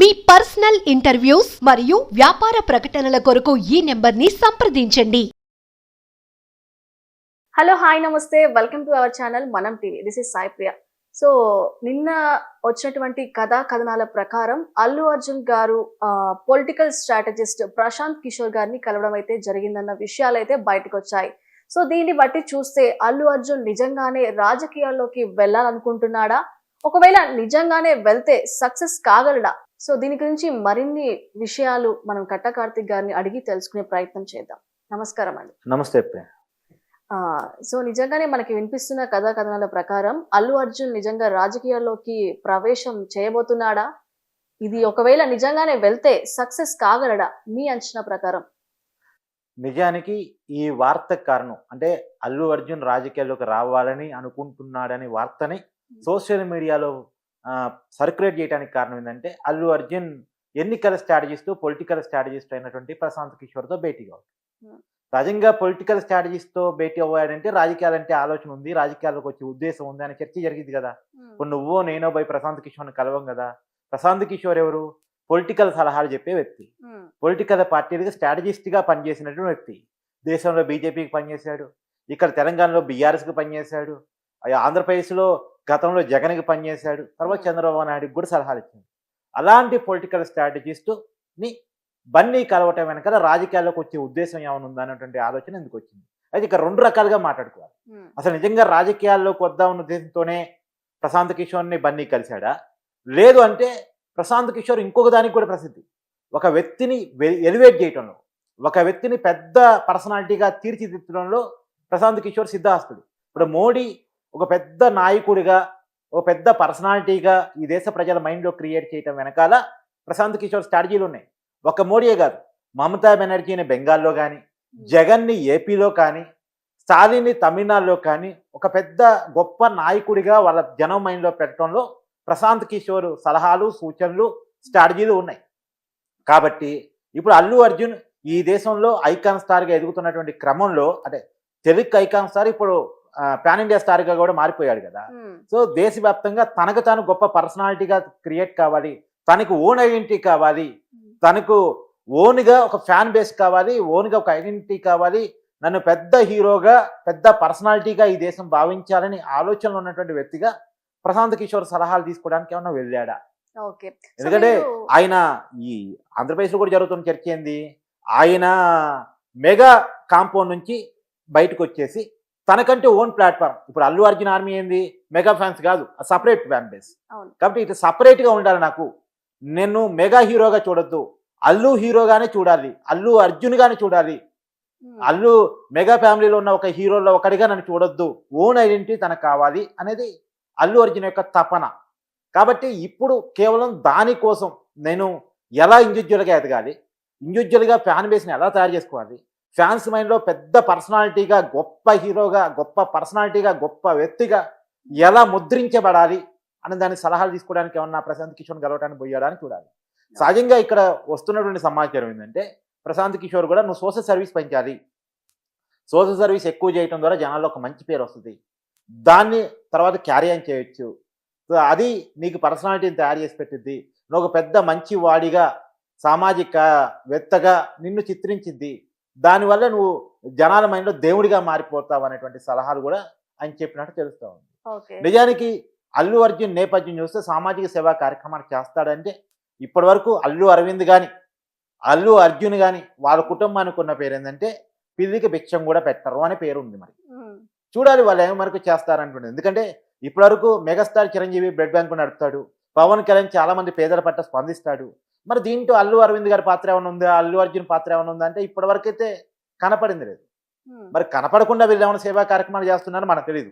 మీ personal interviews మరియు వ్యాపార ప్రకటనల కొరకు ఈ నెంబర్ని సంప్రదించండి. హలో హాయ్ నమస్తే. Welcome to our channel Manam TV. This is Sai Priya. So నిన్న వచ్చినటువంటి కథా కథనాల ప్రకారం అల్లు అర్జున్ గారు పొలిటికల్ స్ట్రాటజిస్ట్ ప్రశాంత్ కిషోర్ గారిని కలవడం అయితే జరిగిందన్న విషయాలు అయితే బయటకు వచ్చాయి సో దీన్ని బట్టి చూస్తే అల్లు అర్జున్ నిజంగానే రాజకీయాల్లోకి వెళ్ళాలనుకుంటున్నాడా? ఒకవేళ నిజంగానే వెళ్తే సక్సెస్ కాగలడా? సో దీని గురించి మరిన్ని విషయాలు మనం కట్ట కార్తిక్ గారిని అడిగి తెలుసుకునే ప్రయత్నం చేద్దాం. నమస్కారం అండి. నమస్తే సో నిజంగానే మనకి వినిపిస్తున్న కథా కథనాల ప్రకారం అల్లు అర్జున్ నిజంగా రాజకీయాల్లోకి ప్రవేశం చేయబోతున్నాడా? ఇది ఒకవేళ నిజంగానే వెళ్తే సక్సెస్ కాగలడా? మీ అంచనా ప్రకారం. నిజానికి ఈ వార్తకు కారణం అంటే అల్లు అర్జున్ రాజకీయాల్లోకి రావాలని అనుకుంటున్నాడని వార్తని సోషల్ మీడియాలో సర్క్యులేట్ చేయడానికి కారణం ఏంటంటే అల్లు అర్జున్ ఎన్నికల స్ట్రాటజిస్ట్ పొలిటికల్ స్ట్రాటజిస్ట్ అయినటువంటి ప్రశాంత్ కిషోర్తో భేటీ Hmm. సహజంగా పొలిటికల్ స్ట్రాటజిస్ట్తో భేటీ అవ్వాడంటే రాజకీయాలంటే ఆలోచన ఉంది రాజకీయాల్లోకి వచ్చే ఉద్దేశం ఉంది అనే చర్చ జరిగింది కదా. ఇప్పుడు నువ్వో నేనో పోయి ప్రశాంత్ కిషోర్ని కలవం కదా. ప్రశాంత్ కిషోర్ ఎవరు? పొలిటికల్ సలహాలు చెప్పే వ్యక్తి. పొలిటికల్ పార్టీలకు స్ట్రాటజిస్ట్గా పనిచేసినటువంటి వ్యక్తి. దేశంలో బీజేపీకి పనిచేశాడు ఇక్కడ తెలంగాణలో బీఆర్ఎస్కి పనిచేశాడు ఆంధ్రప్రదేశ్లో గతంలో జగన్కి పనిచేశాడు తర్వాత చంద్రబాబు నాయుడుకి కూడా సలహాలు ఇచ్చాడు అలాంటి పొలిటికల్ స్ట్రాటజిస్టుని బన్నీ కలవటం వెనకాల రాజకీయాల్లోకి వచ్చే ఉద్దేశం ఏమైనా ఉందా అనేటువంటి ఆలోచన ఎందుకు వచ్చింది? అయితే ఇక్కడ రెండు రకాలుగా మాట్లాడుకోవాలి. అసలు నిజంగా రాజకీయాల్లోకి వద్దామన్న ఉద్దేశంతోనే ప్రశాంత్ కిషోర్ని బన్నీ కలిశాడా? లేదు అంటే ప్రశాంత్ కిషోర్ ఇంకొక దానికి కూడా ప్రసిద్ధి. ఒక వ్యక్తిని ఎలివేట్ చేయటంలో ఒక వ్యక్తిని పెద్ద పర్సనాలిటీగా తీర్చిదిద్దడంలో ప్రశాంత్ కిషోర్ సిద్ధాస్తుడు. ఇప్పుడు మోడీ ఒక పెద్ద నాయకుడిగా ఒక పెద్ద పర్సనాలిటీగా ఈ దేశ ప్రజల మైండ్లో క్రియేట్ చేయటం వెనకాల ప్రశాంత్ కిషోర్ స్ట్రాటజీలు ఉన్నాయి. ఒక మోడీయే కాదు మమతా బెనర్జీని బెంగాల్లో కానీ జగన్ని ఏపీలో కానీ స్టాలిన్ని తమిళనాడులో కానీ ఒక పెద్ద గొప్ప నాయకుడిగా వాళ్ళ జనం మైండ్లో పెట్టడంలో ప్రశాంత్ కిషోర్ సలహాలు సూచనలు స్ట్రాటజీలు ఉన్నాయి. కాబట్టి ఇప్పుడు అల్లు అర్జున్ ఈ దేశంలో ఐకాన్ స్టార్గా ఎదుగుతున్నటువంటి క్రమంలో అంటే తెలుగు ఐకాన్ స్టార్ ఇప్పుడు పాన్ ఇండియా స్టార్గా కూడా మారిపోయాడు కదా. సో దేశవ్యాప్తంగా తనకు తాను గొప్ప పర్సనాలిటీగా క్రియేట్ కావాలి తనకు ఓన్ ఐడెంటిటీ కావాలి తనకు ఓన్గా ఒక ఫ్యాన్ బేస్ కావాలి ఓన్గా ఒక ఐడెంటిటీ కావాలి నన్ను పెద్ద హీరోగా పెద్ద పర్సనాలిటీగా ఈ దేశం భావించాలని ఆలోచనలు ఉన్నటువంటి వ్యక్తిగా ప్రశాంత్ కిషోర్ సలహాలు తీసుకోవడానికి ఏమన్నా వెళ్ళాడా? ఎందుకంటే ఆయన ఈ ఆంధ్రప్రదేశ్లో కూడా జరుగుతున్న చర్చ ఏంది? ఆయన మెగా కాంపౌండ్ నుంచి బయటకు వచ్చేసి తనకంటే ఓన్ ప్లాట్ఫామ్. ఇప్పుడు అల్లు అర్జున్ ఆర్మీ ఏంది? మెగా ఫ్యాన్స్ కాదు. Separate fan base. కాబట్టి ఇటు సపరేట్గా ఉండాలి నాకు. నేను మెగా హీరోగా చూడొద్దు. అల్లు హీరోగానే చూడాలి. అల్లు అర్జున్గానే చూడాలి. అల్లు మెగా ఫ్యామిలీలో ఉన్న ఒక హీరోలో ఒకటిగా నన్ను చూడొద్దు. ఓన్ ఐడెంటిటీ తనకు కావాలి అనేది అల్లు అర్జున్ యొక్క తపన. కాబట్టి ఇప్పుడు కేవలం దానికోసం నేను ఎలా ఇండివిజువల్గా ఎదగాలి? ఇండివిజువల్గా ఫ్యాన్ బేస్ని ఎలా తయారు చేసుకోవాలి? ఫ్యాన్స్ మైండ్లో పెద్ద పర్సనాలిటీగా గొప్ప హీరోగా గొప్ప పర్సనాలిటీగా గొప్ప వ్యక్తిగా ఎలా ముద్రించబడాలి అని దాని సలహాలు తీసుకోవడానికి ఏమన్నా ప్రశాంత్ కిషోర్ గెలవడానికి పోయాడా చూడాలి. సహజంగా ఇక్కడ వస్తున్నటువంటి సమాచారం ఏంటంటే ప్రశాంత్ కిషోర్ కూడా నువ్వు సోషల్ సర్వీస్ పెంచాలి. సోషల్ సర్వీస్ ఎక్కువ చేయడం ద్వారా జనాల్లో ఒక మంచి పేరు వస్తుంది. దాన్ని తర్వాత క్యారీ ఆన్ చేయొచ్చు. అది నీకు పర్సనాలిటీని తయారు చేసి పెట్టిద్ది. నువ్వు ఒక పెద్ద మంచి వాడిగా సామాజిక వెత్తగా నిన్ను చిత్రించింది దానివల్ల నువ్వు జనాల మైండ్లో దేవుడిగా మారిపోతావు అనేటువంటి సలహాలు కూడా ఆయన చెప్పినట్టు తెలుస్తూ ఉంది. నిజానికి అల్లు అర్జున్ నేపథ్యం చూస్తే సామాజిక సేవా కార్యక్రమాలు చేస్తాడంటే ఇప్పటి వరకు అల్లు అరవింద్ కానీ అల్లు అర్జున్ కానీ వాళ్ళ కుటుంబానికి ఉన్న పేరు ఏంటంటే పిల్లికి భిక్షం కూడా పెట్టరు అనే పేరు ఉంది మరి. చూడాలి వాళ్ళు ఏం వరకు చేస్తారంటుంది ఎందుకంటే ఇప్పటివరకు మెగాస్టార్ చిరంజీవి బ్లడ్ బ్యాంకు నడుపుతాడు. పవన్ కళ్యాణ్ చాలా మంది పేదల పట్ల స్పందిస్తాడు. మరి దీంట్లో అల్లు అరవింద్ గారి పాత్ర ఏమైనా ఉందా? అల్లు అర్జున్ పాత్ర ఏమైనా ఉందా? అంటే ఇప్పటి వరకు అయితే కనపడింది లేదు. మరి కనపడకుండా వీళ్ళు ఏమైనా సేవా కార్యక్రమాలు చేస్తున్నారో మనకు తెలియదు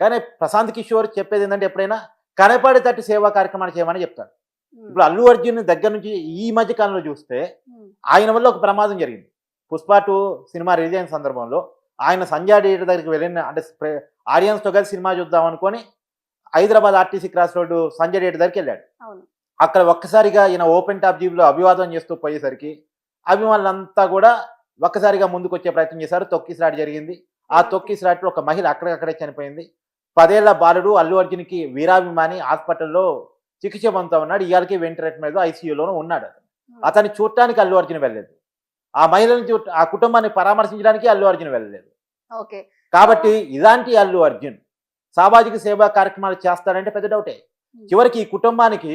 కానీ ప్రశాంత్ కిషోర్ చెప్పేది ఏంటంటే ఎప్పుడైనా కనపడేటట్టు సేవా కార్యక్రమాలు చేయమని చెప్తాడు. ఇప్పుడు అల్లు అర్జున్ దగ్గర నుంచి ఈ మధ్య కాలంలో చూస్తే ఆయన వల్ల ఒక ప్రమాదం జరిగింది. పుష్ప టూ సినిమా రిలీజ్ అయిన సందర్భంలో ఆయన సంజయ్ థియేటర్ దగ్గరికి వెళ్ళిన అంటే ఆడియన్స్తో కలిసి సినిమా చూద్దాం అనుకొని Hyderabad R T C cross road Sanjay theatre దగ్గరికి వెళ్ళాడు. అక్కడ ఒక్కసారిగా ఈయన ఓపెన్ టాప్ జీబ్లో అభివాదం చేస్తూ పోయేసరికి అభిమానులంతా కూడా ఒక్కసారిగా ముందుకు వచ్చే ప్రయత్నం చేశారు. తొక్కిసలాట జరిగింది. ఆ తొక్కిసలాటలో ఒక మహిళ అక్కడికక్కడే చనిపోయింది. పదేళ్ళ బాలుడు అల్లు అర్జున్కి వీరాభిమాని హాస్పిటల్లో చికిత్స పొందుతా ఉన్నాడు. ఇవాళకి వెంటరేట్ మీద ఐసీయూలోనూ ఉన్నాడు అతను. అతన్ని చూడటానికి అల్లు అర్జున్ వెళ్ళలేదు. ఆ మహిళని చూ ఆ కుటుంబాన్ని పరామర్శించడానికి అల్లు అర్జున్ వెళ్ళలేదు. కాబట్టి ఇలాంటి అల్లు అర్జున్ సామాజిక సేవా కార్యక్రమాలు చేస్తాడంటే పెద్ద డౌటే. చివరికి ఈ కుటుంబానికి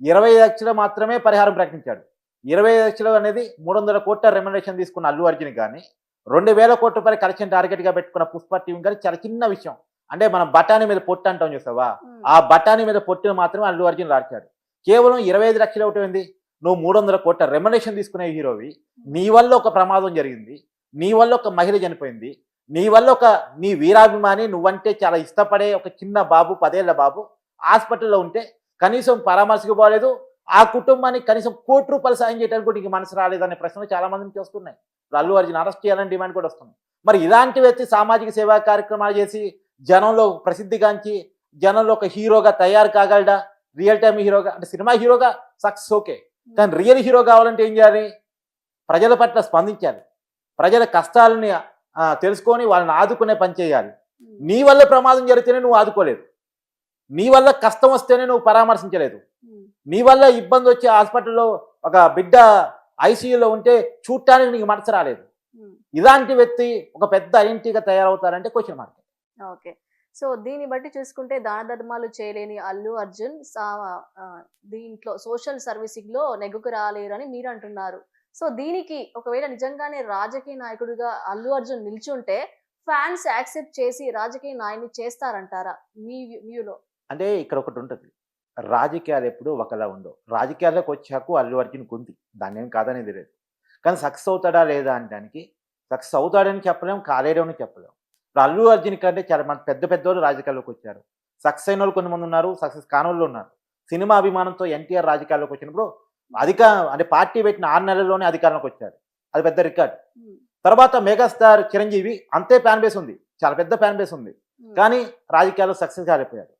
ఇరవై లక్షలు మాత్రమే పరిహారం ప్రకటించాడు. ఇరవై లక్షలు అనేది మూడు వందల కోట్ల రెమ్యునరేషన్ తీసుకున్న అల్లు అర్జున్ కానీ రెండు వేల కోట్ల రూపాయల కలెక్షన్ టార్గెట్గా పెట్టుకున్న పుష్ప టీం కానీ చాలా చిన్న విషయం. అంటే మనం బఠానీ మీద పొట్టు అంటాం చూసావా? ఆ బఠానీ మీద పొట్టును మాత్రమే అల్లు అర్జున్ లార్చాడు కేవలం ఇరవై ఐదు లక్షలు ఒకటి ఉంది నువ్వు మూడు వందల కోట్ల రెమ్యునరేషన్ తీసుకునే హీరోవి నీ వల్ల ఒక ప్రమాదం జరిగింది నీ వల్ల ఒక మహిళ చనిపోయింది నీ వల్ల ఒక నీ వీరాభిమాని నువ్వంటే చాలా ఇష్టపడే ఒక చిన్న బాబు పదేళ్ళ బాబు హాస్పిటల్లో ఉంటే కనీసం పరామర్శకు పోలేదు. ఆ కుటుంబానికి కనీసం కోటి రూపాయలు సాయం చేయడానికి కూడా నీకు మనసు రాలేదనే ప్రశ్నలు చాలా మంది నుంచి వస్తున్నాయి. అల్లు అర్జున్ అరెస్ట్ చేయాలని డిమాండ్ కూడా వస్తుంది. మరి ఇలాంటి వ్యక్తి సామాజిక సేవా కార్యక్రమాలు చేసి జనంలో ప్రసిద్ధిగాంచి జనంలో ఒక హీరోగా తయారు కాగలడా? రియల్ టైమ్ హీరోగా అంటే సినిమా హీరోగా సక్సెస్ ఓకే. కానీ రియల్ హీరో కావాలంటే ఏం చేయాలి? ప్రజల పట్ల స్పందించాలి. ప్రజల కష్టాలని తెలుసుకొని వాళ్ళని ఆదుకునే పని చేయాలి. నీ వల్ల ప్రమాదం జరిగితేనే నువ్వు ఆదుకోలేదు. నీ వల్ల కష్టం వస్తేనే నువ్వు పరామర్శించలేదు. నీ వల్ల ఇబ్బంది వచ్చి హాస్పిటల్లో ఒక బిడ్డ ఐసీయూలో ఉంటే చూడటానికి నీకు మనసు రాలేదు. ఇలాంటి వ్యక్తి ఒక పెద్ద ఐడెంటిటీగా తయారవుతారంటే క్వశ్చన్ మార్క్ ఓకే. సో దీన్ని బట్టి చూసుకుంటే దాన ధర్మాలు చేయలేని అల్లు అర్జున్ దీంట్లో సోషల్ సర్వీసింగ్లో నెగ్గుకు రాలేరు అని మీరు అంటున్నారు. సో దీనికి ఒకవేళ నిజంగానే రాజకీయ నాయకుడిగా అల్లు అర్జున్ నిల్చుంటే ఫ్యాన్స్ యాక్సెప్ట్ చేసి రాజకీయ నాయకుని చేస్తారంటారా? మీ వ్యూలో. అంటే ఇక్కడ ఒకటి ఉంటుంది. రాజకీయాలు ఎప్పుడు ఒకలా ఉండవు. రాజకీయాల్లోకి వచ్చాకు అల్లు అర్జున్ ఉంది దాన్ని ఏం కాదనేది లేదు. కానీ సక్సెస్ అవుతాడా లేదా అనడానికి సక్సెస్ అవుతాడని చెప్పలేం కాలేడు అని చెప్పలేం. ఇప్పుడు అల్లు అర్జున్ కంటే చాలా మంది పెద్ద పెద్ద వాళ్ళు రాజకీయాల్లోకి వచ్చారు. సక్సెస్ అయిన వాళ్ళు కొంతమంది ఉన్నారు సక్సెస్ కాని వాళ్ళు ఉన్నారు. సినిమా అభిమానంతో ఎన్టీఆర్ రాజకీయాల్లోకి వచ్చినప్పుడు అధిక అంటే పార్టీ పెట్టిన ఆరు నెలల్లోనే అధికారంలోకి వచ్చాడు అది పెద్ద రికార్డ్. తర్వాత మెగాస్టార్ చిరంజీవి అంతే ఫ్యాన్ బేస్ ఉంది. చాలా పెద్ద ఫ్యాన్ బేస్ ఉంది. కానీ రాజకీయాల్లో సక్సెస్ కాలేకపోయాడు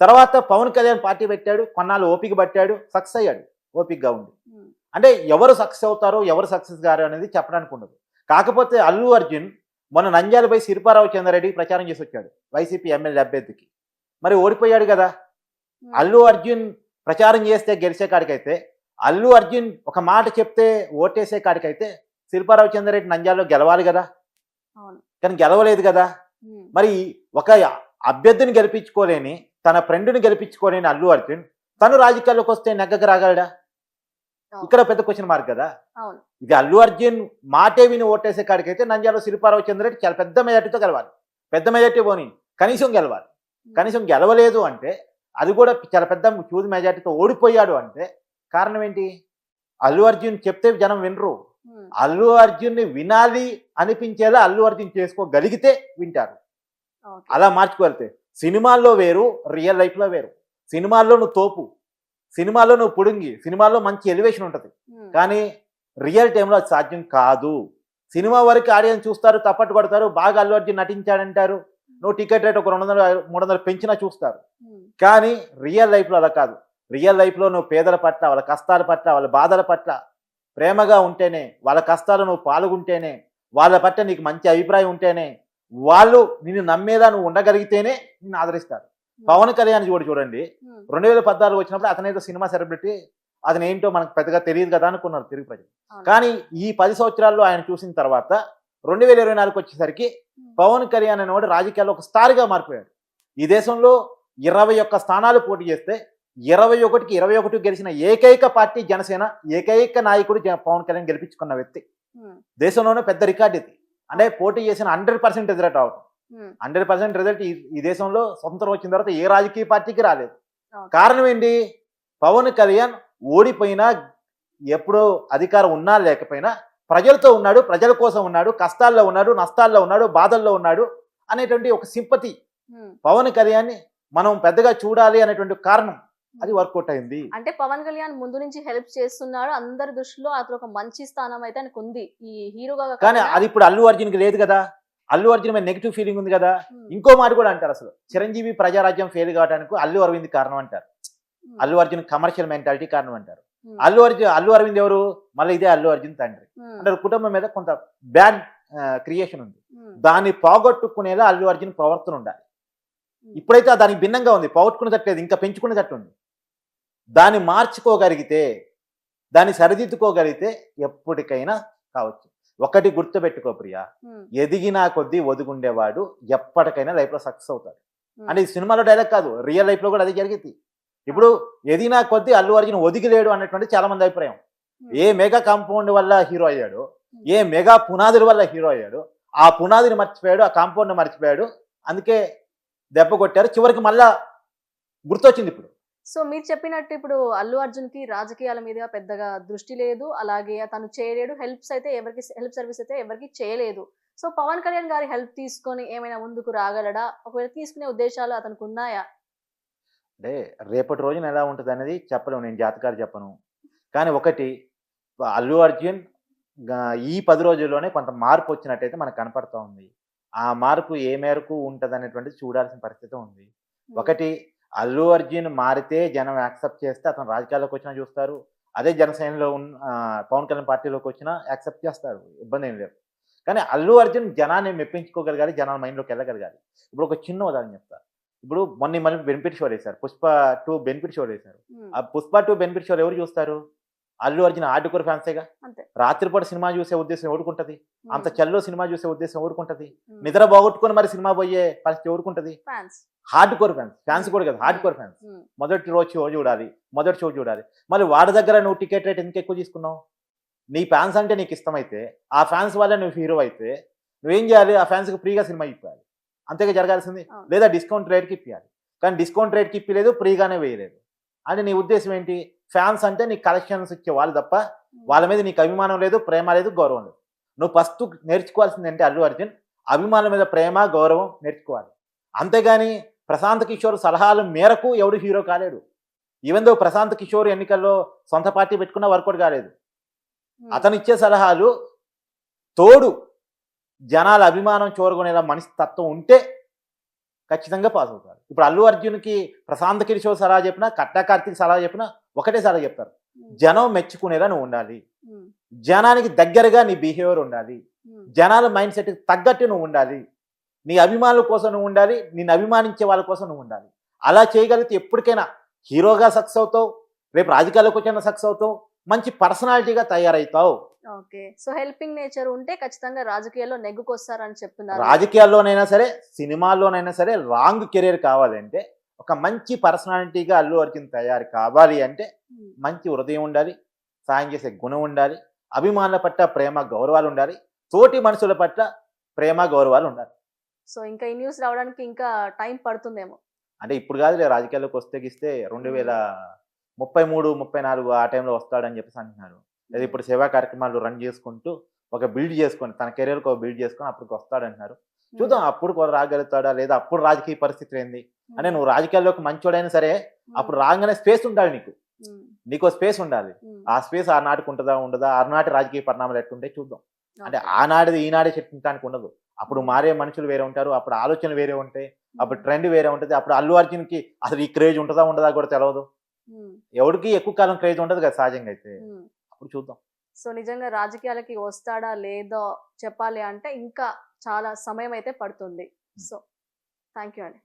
తర్వాత పవన్ కళ్యాణ్ పార్టీ పెట్టాడు కొన్నాళ్ళు ఓపిక పట్టాడు సక్సెస్ అయ్యాడు ఓపికగా ఉంది అంటే ఎవరు సక్సెస్ అవుతారో ఎవరు సక్సెస్ గారు అనేది చెప్పడానికి ఉండదు. కాకపోతే అల్లు అర్జున్ మొన్న నంద్యాలపై శిల్పారావు చంద్రారెడ్డి ప్రచారం చేసి వచ్చాడు వైసీపీ ఎమ్మెల్యే అభ్యర్థికి. మరి ఓడిపోయాడు కదా. అల్లు అర్జున్ ప్రచారం చేస్తే గెలిచే కాడికైతే అల్లు అర్జున్ ఒక మాట చెప్తే ఓటేసే కాడికైతే శిల్పారావు చంద్రారెడ్డి నంద్యాలలో గెలవాలి కదా. కానీ గెలవలేదు కదా. మరి ఒక అభ్యర్థిని గెలిపించుకోలేని తన ఫ్రెండ్ని గెలిపించుకోలేని అల్లు అర్జున్ తను రాజకీయాల్లోకి వస్తే నెగ్గకు రాగలడా? ఇక్కడ పెద్ద క్వశ్చన్ మార్క్ కదా? ఇది అల్లు అర్జున్ మాటే విని ఓటేసే కాడికైతే నంద్యాల శిల్పారావు చంద్రెడ్డి చాలా పెద్ద మెజార్టీతో గెలవాలి. పెద్ద మెజార్టీ పోని కనీసం గెలవాలి. కనీసం గెలవలేదు అంటే అది కూడా చాలా పెద్ద హ్యూజ్ మెజార్టీతో ఓడిపోయాడు అంటే కారణం ఏంటి? అల్లు అర్జున్ చెప్తే జనం వినరు. అల్లు అర్జున్ని వినాలి అనిపించేలా అల్లు అర్జున్ చేసుకోగలిగితే వింటారు. అలా మార్చుకోగలితే సినిమాల్లో వేరు రియల్ లైఫ్లో వేరు. సినిమాల్లో నువ్వు తోపు సినిమాల్లో నువ్వు పుడుంగి సినిమాల్లో మంచి ఎలివేషన్ ఉంటుంది. కానీ రియల్ టైంలో అది సాధ్యం కాదు. సినిమా వరకు ఆడియన్స్ చూస్తారు తప్పట్టు కొడతారు బాగా అల్లు అర్జున్ నటించాడంటారు. నువ్వు టికెట్ రేట్ ఒక రెండు వందలు మూడు వందలు పెంచినా చూస్తారు. కానీ రియల్ లైఫ్లో అలా కాదు. రియల్ లైఫ్లో నువ్వు పేదల పట్ల వాళ్ళ కష్టాల పట్ల వాళ్ళ బాధల పట్ల ప్రేమగా ఉంటేనే వాళ్ళ కష్టాలు నువ్వు పాల్గొంటేనే వాళ్ళ పట్ల నీకు మంచి అభిప్రాయం ఉంటేనే వాళ్ళు నిన్ను నమ్మేలా నువ్వు ఉండగలిగితేనే నిన్ను ఆదరిస్తారు. పవన్ కళ్యాణ్ చూడు చూడండి ఉమ్, రెండు వేల పద్నాలుగు వచ్చినప్పుడు అతనేదో సినిమా సెలబ్రిటీ అతను ఏంటో మనకు పెద్దగా తెలియదు కదా అనుకున్నారు తిరిగి ప్రజలు. కానీ ఈ పది సంవత్సరాల్లో ఆయన చూసిన తర్వాత రెండు వేల ఇరవై నాలుగు వచ్చేసరికి ఉమ్, పవన్ కళ్యాణ్ అనేవాడు రాజకీయాల్లో ఒక స్టార్గా మారిపోయాడు. ఈ దేశంలో ఇరవై ఒక్క స్థానాలు పోటీ చేస్తే ఇరవై ఒకటికి ఇరవై ఒకటి గెలిచిన ఏకైక పార్టీ జనసేన ఏకైక నాయకుడు పవన్ కళ్యాణ్ గెలిపించుకున్న వ్యక్తి. దేశంలోనే పెద్ద రికార్డు ఇది. అంటే పోటీ చేసిన hundred percent result um, hundred percent result ఈ దేశంలో స్వతంత్రం వచ్చిన తర్వాత ఏ రాజకీయ పార్టీకి రాలేదు. కారణం ఏంటి? పవన్ కళ్యాణ్ ఓడిపోయినా ఎప్పుడో అధికారం ఉన్నా లేకపోయినా ప్రజలతో ఉన్నాడు ప్రజల కోసం ఉన్నాడు కష్టాల్లో ఉన్నాడు నష్టాల్లో ఉన్నాడు బాధల్లో ఉన్నాడు అనేటువంటి ఒక సింపతి. పవన్ కళ్యాణ్ని మనం పెద్దగా చూడాలి అనేటువంటి కారణం. అది వర్కౌట్ అయింది. అంటే పవన్ కళ్యాణ్ ముందు నుంచి హెల్ప్ చేస్తున్నాడు. అందరి దృష్టిలో అతను ఒక మంచి స్థానం అయితే ఆయనకు ఉంది. ఈ హీరోగా కానీ అది ఇప్పుడు అల్లు అర్జున్కి లేదు కదా. అల్లు అర్జున్ మీద నెగిటివ్ ఫీలింగ్ ఉంది కదా. ఉమ్, ఇంకో మాట కూడా అంటారు అసలు. చిరంజీవి ప్రజారాజ్యం ఫెయిల్ కావడానికి అల్లు అరవింద్ కారణం అంటారు. Um, Allu Arjun commercial mentality కారణం అంటారు. అల్లు అర్జున్ అల్లు అరవింద్ ఎవరు? మళ్ళీ ఇదే అల్లు అర్జున్ తండ్రి. ఉమ్, అంటే కుటుంబం మీద కొంత బ్యాడ్ క్రియేషన్ ఉంది. దాన్ని పోగొట్టుకునేలా అల్లు అర్జున్ ప్రవర్తన ఉండాలి. ఇప్పుడైతే దానికి భిన్నంగా ఉంది. పోగొట్టుకునేటట్లేదు ఇంకా పెంచుకునేటట్టు ఉంది. దాన్ని మార్చుకోగలిగితే దాన్ని సరిదిద్దుకోగలిగితే ఎప్పటికైనా కావచ్చు. ఒకటి గుర్తుపెట్టుకో ప్రియా. ఎదిగినా కొద్దీ ఒదుగుండేవాడు ఎప్పటికైనా లైఫ్లో సక్సెస్ అవుతాడు. అంటే సినిమాలో డైలాగ్ కాదు రియల్ లైఫ్లో కూడా అది జరిగింది. ఇప్పుడు ఎదిగినా కొద్దీ అల్లు అర్జున్ ఒదిగిలేడు అన్నటువంటి చాలా మంది అభిప్రాయం ఏ మెగా కాంపౌండ్ వల్ల హీరో అయ్యాడు? ఏ మెగా పునాదుల వల్ల హీరో అయ్యాడు? ఆ పునాదిని మర్చిపోయాడు ఆ కాంపౌండ్ మర్చిపోయాడు. అందుకే దెబ్బ కొట్టారు. చివరికి మళ్ళా గుర్తొచ్చింది ఇప్పుడు. సో మీరు చెప్పినట్టు ఇప్పుడు అల్లు అర్జున్కి రాజకీయాల మీద పెద్దగా దృష్టి లేదు. అలాగే తను చేయలేడు. హెల్ప్స్ అయితే ఎవరికి హెల్ప్ సర్వీస్ అయితే ఎవరికి చేయలేదు. సో పవన్ కళ్యాణ్ గారి హెల్ప్ తీసుకొని ఏమైనా ముందుకు రాగలడా? ఒకవేళ తీసుకునే ఉద్దేశాలు అతనికి ఉన్నాయా? అంటే రేపటి రోజున ఎలా ఉంటుంది అనేది చెప్పలేము. నేను జాతకాలు చెప్పను. కానీ ఒకటి అల్లు అర్జున్ ఈ పది రోజుల్లోనే కొంత మార్పు వచ్చినట్టయితే మనకు కనపడతా ఉంది. ఆ మార్పు ఏ మేరకు ఉంటుంది అనేటువంటిది చూడాల్సిన పరిస్థితి ఉంది. ఒకటి అల్లు అర్జున్ మారితే జనం యాక్సెప్ట్ చేస్తే అతను రాజకీయాల్లోకి వచ్చినా చూస్తారు. అదే జనసేనలో ఉన్న పవన్ కళ్యాణ్ పార్టీలోకి వచ్చినా యాక్సెప్ట్ చేస్తారు. ఇబ్బంది ఏం లేదు. కానీ అల్లు అర్జున్ జనాన్ని మెప్పించుకోగలగాలి జనాల మైండ్లోకి వెళ్ళగలగాలి. ఇప్పుడు ఒక చిన్న ఉదాహరణ చెప్తా. ఇప్పుడు మొన్న మళ్ళీ బెనిఫిట్ షో వేశారు పుష్ప టూ బెనిఫిట్ షో వేశారు ఆ పుష్ప టూ బెనిఫిట్ షోలు ఎవరు చూస్తారు? అల్లు అర్జున్ ఆర్డుకోర్ ఫ్యాన్సేగా? రాత్రిపూట సినిమా చూసే ఉద్దేశం ఎవడుకుంటది ఉమ్, అంత చల్లో సినిమా చూసే ఉద్దేశం ఎవడుకుంటది ఉమ్, నిద్ర బాగొట్టుకొని మరి సినిమా పోయే పరిస్థితి ఎవడుకుంటది fans. Hard core fans fans కూడా కదా హార్డ్ కోర్ ఫ్యాన్స్. మొదటి రోజు షో చూడాలి మొదటి షో చూడాలి. మళ్ళీ వాడి దగ్గర నువ్వు టికెట్ రేట్ ఎందుకు ఎక్కువ తీసుకున్నావు? నీ ఫ్యాన్స్ అంటే నీకు ఇష్టమైతే ఆ ఫ్యాన్స్ వల్ల నువ్వు హీరో అయితే నువ్వేం చేయాలి? ఆ ఫ్యాన్స్కి ఫ్రీగా సినిమా ఇప్పాలి. అంతేగా జరగాల్సింది. లేదా డిస్కౌంట్ రేట్కి ఇప్పించాలి కానీ డిస్కౌంట్ రేట్కి ఇప్పలేదు ఫ్రీగానే వేయలేదు. అంటే నీ ఉద్దేశం ఏంటి? ఫ్యాన్స్ అంటే నీకు కలెక్షన్స్ ఇచ్చే వాళ్ళు తప్ప వాళ్ళ మీద నీకు అభిమానం లేదు ప్రేమ లేదు గౌరవం లేదు. నువ్వు ఫస్ట్ నేర్చుకోవాల్సింది అంటే అల్లు అర్జున్? అభిమానుల మీద ప్రేమ గౌరవం నేర్చుకోవాలి. అంతేగాని ప్రశాంత్ కిషోర్ సలహాల మేరకు ఎవడు హీరో కాలేడు. ఈవెన్ దో ప్రశాంత్ కిషోర్ ఎన్నికల్లో సొంత పార్టీ పెట్టుకున్న వర్కౌట్ కాలేదు. ఉమ్, అతను ఇచ్చే సలహాలు తోడు జనాల అభిమానం చూరగొనేలా మనిషి తత్వం ఉంటే ఖచ్చితంగా పాస్ అవుతారు. ఇప్పుడు అల్లు అర్జున్కి ప్రశాంత్ కిషోర్ సలహా చెప్పినా కట్టా కార్తీక్ సలహా చెప్పినా ఒకటే సలహా చెప్తారు. జనం మెచ్చుకునేలా నువ్వు ఉండాలి. జనానికి దగ్గరగా నీ బిహేవియర్ ఉండాలి. జనాల మైండ్ సెట్కి తగ్గట్టు నువ్వు ఉండాలి. నీ అభిమానుల కోసం నువ్వు ఉండాలి. నిన్ను అభిమానించే వాళ్ళ కోసం నువ్వు ఉండాలి. అలా చేయగలిగితే ఎప్పటికైనా హీరోగా సక్సెస్ అవుతావు. రేపు రాజకీయాల్లోకి వచ్చిన సక్సెస్ అవుతావు. మంచి పర్సనాలిటీగా తయారవుతావు ఓకే. సో హెల్పింగ్ నేచర్ ఉంటే ఖచ్చితంగా రాజకీయాల్లో నెగ్గుకొస్తారని చెప్తున్నారు. రాజకీయాల్లోనైనా సరే సినిమాల్లోనైనా సరే లాంగ్ కెరీర్ కావాలంటే ఒక మంచి పర్సనాలిటీగా అల్లు అర్జున్ తయారు కావాలి అంటే మంచి హృదయం ఉండాలి సాయం చేసే గుణం ఉండాలి అభిమానుల పట్ల ప్రేమ గౌరవాలు ఉండాలి తోటి మనుషుల పట్ల ప్రేమ గౌరవాలు ఉండాలి. సో ఇంకా ఈ న్యూస్ రావడానికి ఇంకా టైం పడుతుందేమో. అంటే ఇప్పుడు కాదు రాజకీయాల్లోకి వస్తే గిస్తే రెండు వేల ముప్పై మూడు ముప్పై నాలుగు ఆ టైంలో వస్తాడని చెప్పేసి అంటున్నారు. లేదా ఇప్పుడు సేవా కార్యక్రమాలు రన్ చేసుకుంటూ ఒక బిల్డ్ చేసుకొని తన కెరీర్కి ఒక బిల్డ్ చేసుకొని అప్పటికి వస్తాడంటున్నారు. చూద్దాం అప్పుడు కూడా రాగలుగుతాడా? లేదా అప్పుడు రాజకీయ పరిస్థితి ఏంది? అంటే నువ్వు రాజకీయాల్లోకి మంచోడైనా సరే అప్పుడు రాగానే స్పేస్ ఉండాలి నీకు. నీకు స్పేస్ ఉండాలి. ఆ స్పేస్ ఆనాటికి ఉంటుందా ఉండదా? ఆనాటి రాజకీయ పరిణామాలు ఎట్టుంటే చూద్దాం. అంటే. ఆనాడిది ఈనాడే చర్చించడానికి ఉండదు. అప్పుడు మారే మనుషులు వేరే ఉంటారు అప్పుడు ఆలోచనలు వేరే ఉంటాయి అప్పుడు ట్రెండ్ వేరే ఉంటుంది అప్పుడు అల్లు అర్జున్కి అసలు ఈ క్రేజ్ ఉంటుందా ఉండదా కూడా తెలియదు ఎవరికి ఎక్కువ కాలం క్రేజ్ ఉంటుంది కదా సహజంగా అయితే. అప్పుడు చూద్దాం. సో నిజంగా రాజకీయాలకి వస్తాడా లేదో చెప్పాలి అంటే ఇంకా చాలా సమయం అయితే పడుతుంది సో థ్యాంక్ యూ అండి.